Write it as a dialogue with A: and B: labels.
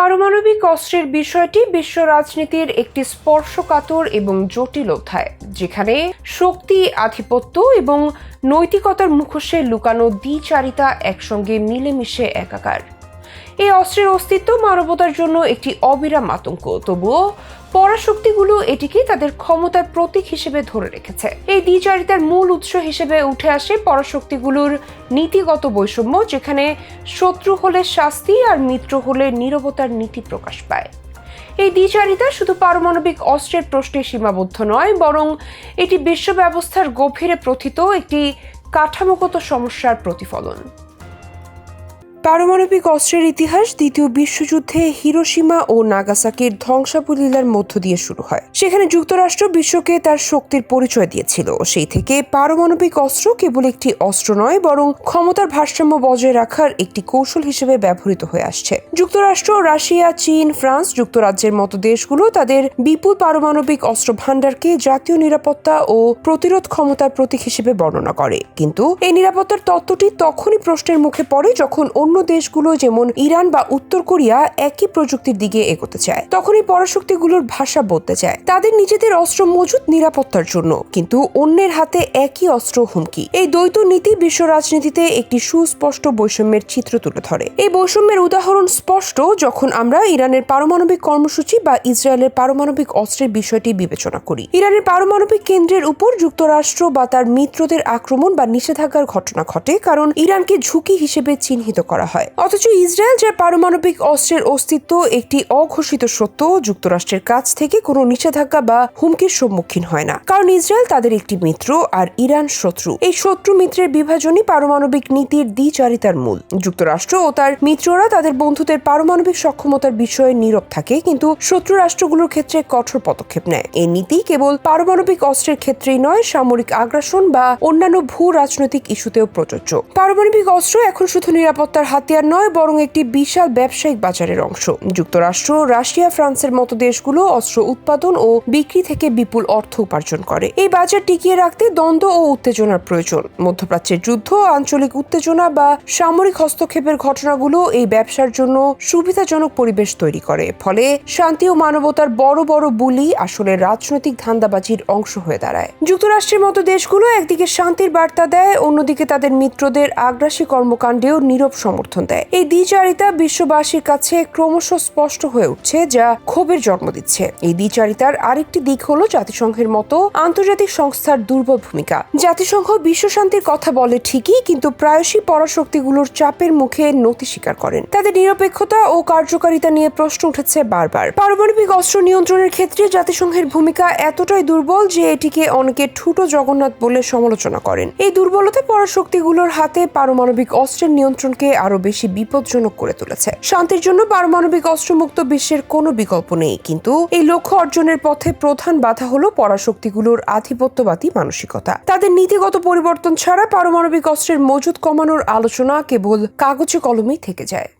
A: পারমাণবিক অস্ত্রের বিষয়টি বিশ্ব রাজনীতির একটি স্পর্শকাতর এবং জটিল অধ্যায়, যেখানে শক্তি, আধিপত্য এবং নৈতিকতার মুখোশে লুকানো দ্বিচারিতা একসঙ্গে মিলেমিশে একাকার। এই অস্ত্রের অস্তিত্ব মানবতার জন্য একটি অবিরাম আতঙ্ক, তবুও পরাশক্তিগুলো এটিকে তাদের ক্ষমতার প্রতীক হিসেবে ধরে রেখেছে। এই দ্বিচারিতার মূল উৎস হিসেবে উঠে আসে পরাশক্তিগুলোর নীতিগত বৈষম্য, যেখানে শত্রু হলে শাস্তি আর মিত্র হলে নীরবতার নীতি প্রকাশ পায়। এই দ্বিচারিতা শুধু পারমাণবিক অস্ত্রের প্রশ্নে সীমাবদ্ধ নয়, বরং এটি বিশ্ব ব্যবস্থার গভীরে প্রথিত একটি কাঠামোগত সমস্যার প্রতিফলন। পারমাণবিক অস্ত্রের ইতিহাস দ্বিতীয় বিশ্বযুদ্ধে হিরোসীমা ও নাগাসাকির ধ্বংসাবলীলার মধ্য দিয়ে শুরু হয়। সেখানে যুক্তরাষ্ট্র বিশ্বকে তার শক্তির পরিচয় দিয়েছিল। সেই থেকে পারমাণবিক অস্ত্র কেবল একটি অস্ত্র নয়, বরং ক্ষমতার ভারসাম্য বজায় রাখার একটি কৌশল হিসেবে ব্যবহৃত হয়ে আসছে। যুক্তরাষ্ট্র, রাশিয়া, চীন, ফ্রান্স যুক্তরাজ্যের মতো দেশগুলো তাদের বিপুল পারমাণবিক অস্ত্র ভাণ্ডারকে জাতীয় নিরাপত্তা ও প্রতিরোধ ক্ষমতার প্রতীক হিসেবে বর্ণনা করে। কিন্তু এই নিরাপত্তার তত্ত্বটি তখনই প্রশ্নের মুখে পড়ে যখন অন্য দেশগুলো যেমন ইরান বা উত্তর কোরিয়া একই প্রযুক্তির দিকে এগোতে চায়। তখনই পরাশক্তিগুলোর ভাষা বলতে চায় তাদের নিজেদের অস্ত্র মজুদ নিরাপত্তার জন্য। কিন্তু অন্যের হাতে একই অস্ত্র হুমকি। এই দ্বৈত নীতি বিশ্ব রাজনীতিতে একটি সুস্পষ্ট বৈষম্যের চিত্র তুলে ধরে। এই বৈষম্যের উদাহরণ স্পষ্ট যখন আমরা ইরানের পারমাণবিক কর্মসূচি বা ইসরায়েলের পারমাণবিক অস্ত্রের বিষয়টি বিবেচনা করি। ইরানের পারমাণবিক কেন্দ্রের উপর যুক্তরাষ্ট্র বা তার মিত্রদের আক্রমণ বা নিষেধাজ্ঞার ঘটনা ঘটে। কারণ ইরানকে ঝুঁকি হিসেবে চিহ্নিত করা হয়। অথচ ইসরায়েল যার পারমাণবিক অস্ত্রের অস্তিত্ব, একটি অঘোষিত সত্য যুক্তরাষ্ট্রের কাছ থেকে কোনো নিষেধাজ্ঞা বা হুমকির সম্মুখীন হয় না। কারণ ইসরায়েল তাদের একটি মিত্র আর ইরান শত্রু। এই শত্রু মিত্রের বিভাজনই পারমাণবিক নীতির দ্বিচারিতার মূল। যুক্তরাষ্ট্র ও তার মিত্ররা তাদের বন্ধুদের পারমাণবিক সক্ষমতার বিষয়ে নীরব থাকে, কিন্তু শত্রু রাষ্ট্রগুলোর ক্ষেত্রে কঠোর পদক্ষেপ নেয়। এই নীতি কেবল পারমাণবিক অস্ত্রের ক্ষেত্রেই নয়, সামরিক আগ্রাসন বা অন্যান্য ভূ রাজনৈতিক ইস্যুতেও প্রযোজ্য। পারমাণবিক অস্ত্র এখন শুধু নিরাপত্তার হাতিয়ার নয়, বরং একটি বিশাল ব্যবসায়িক বাজারের অংশ। যুক্তরাষ্ট্র, রাশিয়া, ফ্রান্সের মতো দেশগুলো অস্ত্র উৎপাদন ও বিক্রি থেকে বিপুল অর্থ উপার্জন করে। এই বাজার টিকিয়ে রাখতে দ্বন্দ্ব ও উত্তেজনার প্রয়োজন। মধ্যপ্রাচ্যের যুদ্ধ, আঞ্চলিক উত্তেজনা বা সামরিক হস্তক্ষেপের ঘটনাগুলো এই ব্যবসার জন্য সুবিধাজনক পরিবেশ তৈরি করে। ফলে শান্তি ও মানবতার বড় বড় বুলি আসলে রাজনৈতিক ধান্দাবাজির অংশ হয়ে দাঁড়ায়। যুক্তরাষ্ট্রের মতো দেশগুলো একদিকে শান্তির বার্তা দেয়, অন্যদিকে তাদের মিত্রদের আগ্রাসী কর্মকাণ্ডেও নীরব সমর্থন দেয়। এই দ্বিচারিতা বিশ্ববাসীর কাছে ক্রমশ স্পষ্ট হয়ে উঠছে, যা ক্ষোভের জন্ম দিচ্ছে। এই দ্বিচারিতার আরেকটি দিক হলো জাতিসংঘের মতো আন্তর্জাতিক সংস্থার দুর্বল ভূমিকা। জাতিসংঘ বিশ্ব শান্তির কথা বলে ঠিকই, কিন্তু প্রায়শই পরাশক্তিগুলোর চাপের মুখে নতি স্বীকার করেন। তাদের নিরপেক্ষতা ও কার্যকারিতা নিয়ে প্রশ্ন উঠেছে বারবার। পারমাণবিক অস্ত্র নিয়ন্ত্রণের ক্ষেত্রে জাতিসংঘের ভূমিকা এতটাই দুর্বল যে এটিকে অনেকে ঠুটো জগন্নাথ বলে সমালোচনা করেন। এই দুর্বলতা পরাশক্তিগুলোর হাতে পারমাণবিক অস্ত্রের নিয়ন্ত্রণকে আরও বেশি বিপজ্জনক করে তুলেছে। শান্তির জন্য পারমাণবিক অস্ত্রমুক্ত বিশ্বের কোনো বিকল্প নেই, কিন্তু এই লক্ষ্য অর্জনের পথে প্রধান বাধা হলো পরাশক্তিগুলোর আধিপত্যবাদী মানসিকতা। তাদের নীতিগত পরিবর্তন ছাড়া পারমাণবিক অস্ত্রের মজুদ কমানোর আলোচনা কেবল কাগজে কলমেই থেকে যায়।